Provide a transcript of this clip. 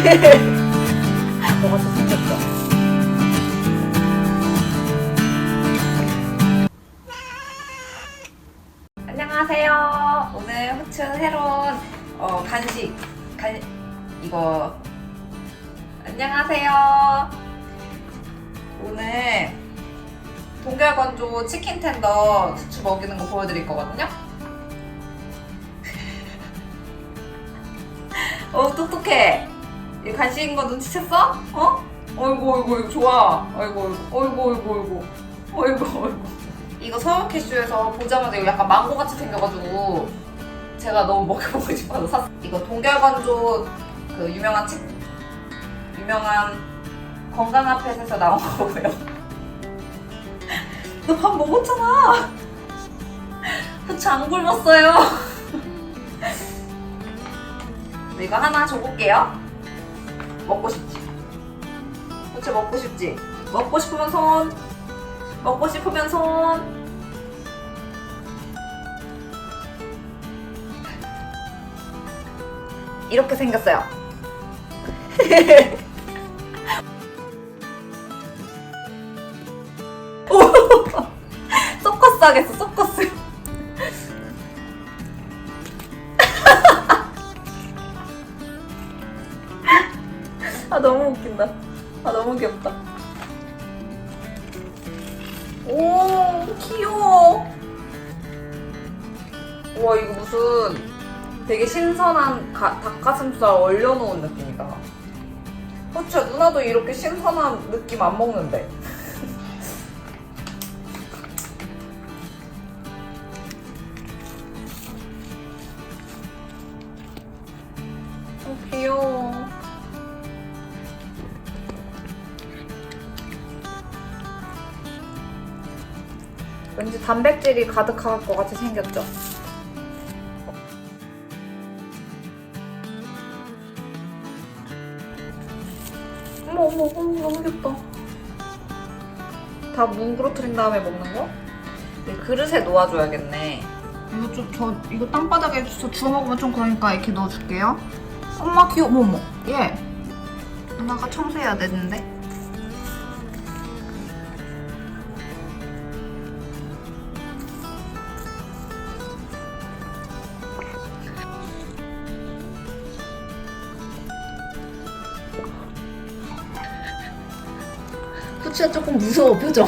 더 생겼죠? 안녕하세요. 오늘 후춘 새로운 어, 간식 간 이거 안녕하세요. 오늘 동결건조 치킨 텐더 수추 먹이는 거 보여드릴 거거든요. 어 똑똑해. 이 간식인 거 눈치챘어? 어? 어이구 어이구 어이구 좋아. 어이구 어이구 어이구 어이구 어이구 어이구. 이거 서울 캐슈에서 보자마자 이거 약간 망고 같이 생겨가지고 제가 너무 먹어보고 싶어서 샀어. 이거 동결건조 그 유명한 책 유명한 건강아펫에서 나온 거고요. 너 밥 먹었잖아. 후추 안 굶었어요. 네, 이거 하나 줘볼게요. 먹고 싶지? 후추 먹고 싶지? 먹고 싶으면 손. 먹고 싶으면 손. 이렇게 생겼어요. 오! 서커스 하겠어, 서커스. 아, 너무 웃긴다. 아, 너무 귀엽다. 오, 귀여워. 우와, 이거 무슨 되게 신선한 가- 닭가슴살 얼려놓은 느낌이다. 그쵸, 누나도 이렇게 신선한 느낌 안 먹는데. 어, 귀여워. 왠지 단백질이 가득할 것 같이 생겼죠? 어머 어머 어머 너무 귀엽다 다 뭉그러뜨린 다음에 먹는 거? 이 그릇에 놓아줘야겠네 이거 좀, 저, 이거 땅바닥에 저 주워 먹으면 좀 그러니까 이렇게 넣어줄게요. 엄마 귀여워, 어머. 얘. 누나가 청소해야 되는데. 후추야 조금 무서워 표정.